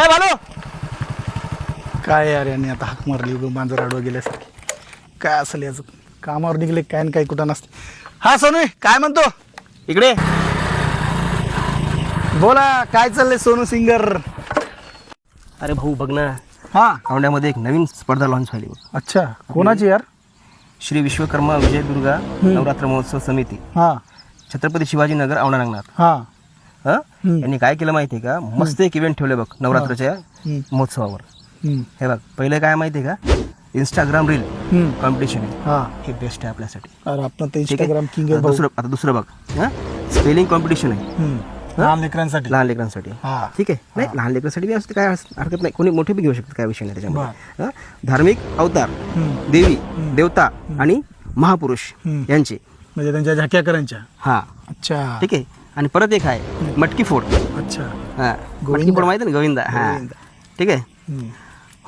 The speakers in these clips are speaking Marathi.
ए बालू! काय यार याने आता हाक मारली उगं मांजर आडवं गेल्यासारखी. काय असेल याचं? कामावर निघले काय न काय कुठं नसते. हा सोनू काय म्हणतो? इकडे. बोला काय चाललंय सोनू सिंगर? अरे भाऊ बघ ना. हा. औंड्यामध्ये एक नवीन स्पर्धा लॉन्च झाली बघ. अच्छा कोणाची यार? श्री विश्वकर्मा विजय दुर्गा नवरात्र महोत्सव समिती. हा. छत्रपती शिवाजीनगर औंढा नागनाथ हा. हं? यांनी काय केलं माहितीये का? मस्त एक इव्हेंट ठेवले बघ नवरात्राच्या. महोत्सवावर. हम्म. हे बघ पहिले काय माहितीये का? इंस्टाग्राम रील हम्म. कॉम्पिटिशन आहे. हा. हे बेस्ट आहे आपल्यासाठी. अरे आपण तर ठीक आहे? इंस्टाग्राम किंग आहे आता भाऊ. दुसरं आता दुसरं बघ. स्पेलिंग कॉम्पिटिशन आहे. हम्म. लहान लेकरांसाठी. लहान लेकरांसाठी. हा. ठीक आहे? नाही लहान लेकरांसाठी बी असते काय हरकत नाही. कोणी मोठे बी घेऊ शकतात काय विषय नाही त्याच्यामध्ये. हं? धार्मिक अवतार हम्म. देवी देवता आणि महापुरुष हम्म. यांचे. म्हणजे त्यांच्या झाक्या करांच्या हा. अच्छा. ठीक आहे? आणि परत एक आहे मटकी फोड. अच्छा. हा. मटकी फोड माहिती ना गोविंदा? हा. ठीक आहे.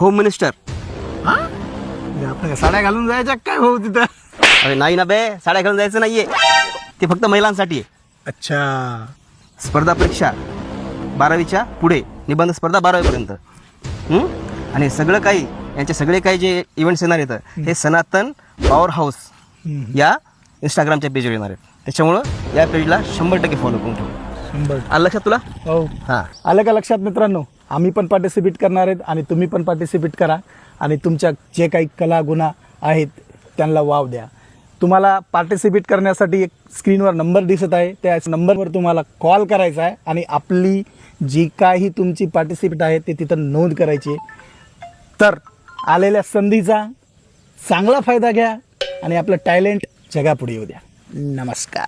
Home minister. साड्या घालून जायच्या काय भाऊ तिथं? अरे नाही ना बे साड्या घालून जायचं नाहीये. ते फक्त महिलांसाठी आहे. अच्छा. स्पर्धा परीक्षा बारावीच्या पुढे निबंध स्पर्धा बारावीपर्यंत? आणि सगळं काही यांचे सगळे काही जे इव्हेंट्स येणार आहेत हे सनातन पॉवर हाऊस. या इंस्टाग्रामच्या पेजवर येणार आहेत. त्याच्यामुळं या पेजला शंभर टक्के फॉलो करून ठेवू. शंभर. आलं लक्षात तुला? हो. हां. आलं का लक्षात मित्रांनो? आम्ही पण पार्टिसिपेट करणार आहेत आणि तुम्ही पण पार्टिसिपेट करा. आणि तुमच्या जे काही कला गुन्हा आहेत त्यांना वाव द्या. तुम्हाला पार्टिसिपेट करण्यासाठी एक स्क्रीनवर नंबर दिसत आहे. त्या नंबरवर तुम्हाला कॉल करायचा आहे आणि आपली जी काही तुमची पार्टिसिपेट आहे ते तिथं नोंद करायची. तर आलेल्या संधीचा चांगला फायदा घ्या आणि आपलं टॅलेंट जगापुढे येऊ द्या. नमस्कार